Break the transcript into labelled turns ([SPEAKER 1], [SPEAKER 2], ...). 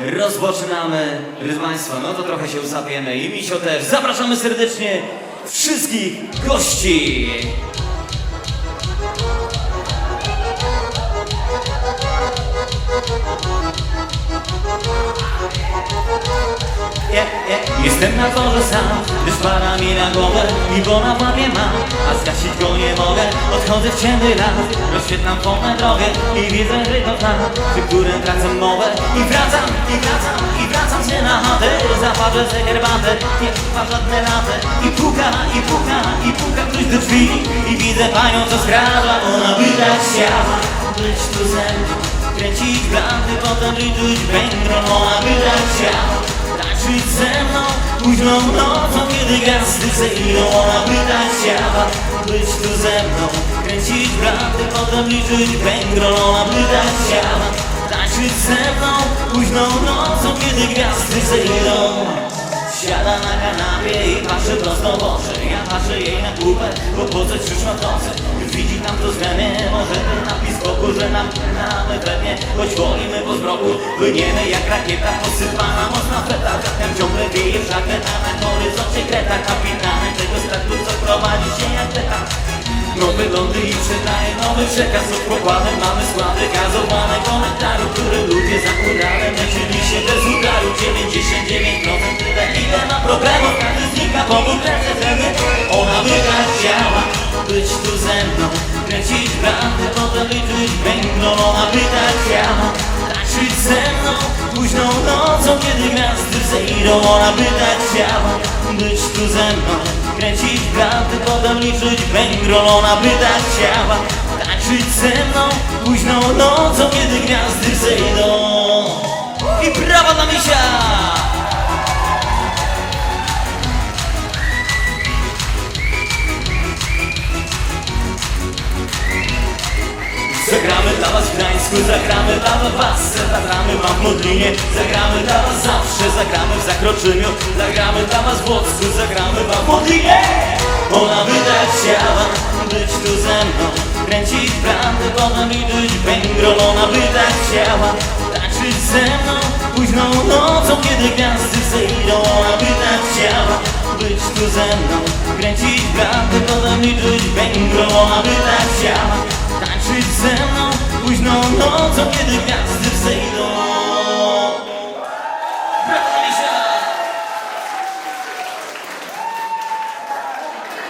[SPEAKER 1] rozpoczynamy. Drodzy Państwo, no to trochę się usapiemy i Misio też. Zapraszamy serdecznie wszystkich gości. Jestem na torze sam, para mi na głowę i bo na łapie mam, a zgasić go nie mogę. Odchodzę w ciemny las, rozświetlam polną drogę i widzę ryto tam, przy którym tracę mowę. I wracam, i wracam, i wracam się na chatę, zaparzę sobie herbatę, nie trwa żadne latę. I puka, i puka, i puka ktoś do drzwi i widzę panią, co skradła, ona tak chciała być tu ze mną. Kręcić blandy, potem liczyć węgro, ona tak chciała tańczyć ze mną Późną nocą, kiedy gwiazdy zejdą Ona by tak chciała być tu ze mną? Kręcić blandy, potem liczyć węgro Ona by tak chciała tańczyć ze mną Późną nocą, kiedy gwiazdy zejdą Siada na kanapie i patrzy prosto Ja patrzę jej na głowę, bo po coś przyszła w nocy. Widzi tam to mnie, może napis boku Że nam mamy pewnie, choć wolimy po zmroku. Płyniemy jak rakieta posypana mocna feta. Wiatrem ciągle wieje żagle, a na horyzoncie kreta Kapitanem tego statku, co prowadzi się jak teta Nowe lądy i przydaje nowy przekaz Od pokładem. Mamy składy gazowane komentarzy Które ludzie za udarem leczyli się bez udaru powód wtedy Ona tak chciała być tu ze mną Kręcić blankę, potem liczyć węglą Ona by tak chciała. Tańczyć ze mną Późną nocą, kiedy gwiazdy zejdą Ona by tak chciała. Być tu ze mną Kręcić blankę, potem liczyć węglą Ona by tak chciała. Tańczyć ze mną Późną nocą, kiedy gwiazdy Zagramy dla was w Gdańsku, zagramy dla was Zagramy wam w Modlinie, zagramy dla was zawsze Zagramy w Zakroczymiu, zagramy dla was w Łocku Zagramy wam w Modlinie. Ona tak chciała być tu ze mną. Kręcić bramę, potem liczyć węgrol Ona tak chciała tańczyć ze mną. Późną nocą, kiedy gwiazdy zejdą. Ona tak chciała być tu ze mną. Kręcić bramę, potem liczyć węgrol Ona by tańczyć ze mną Późną nocą, kiedy gwiazdy w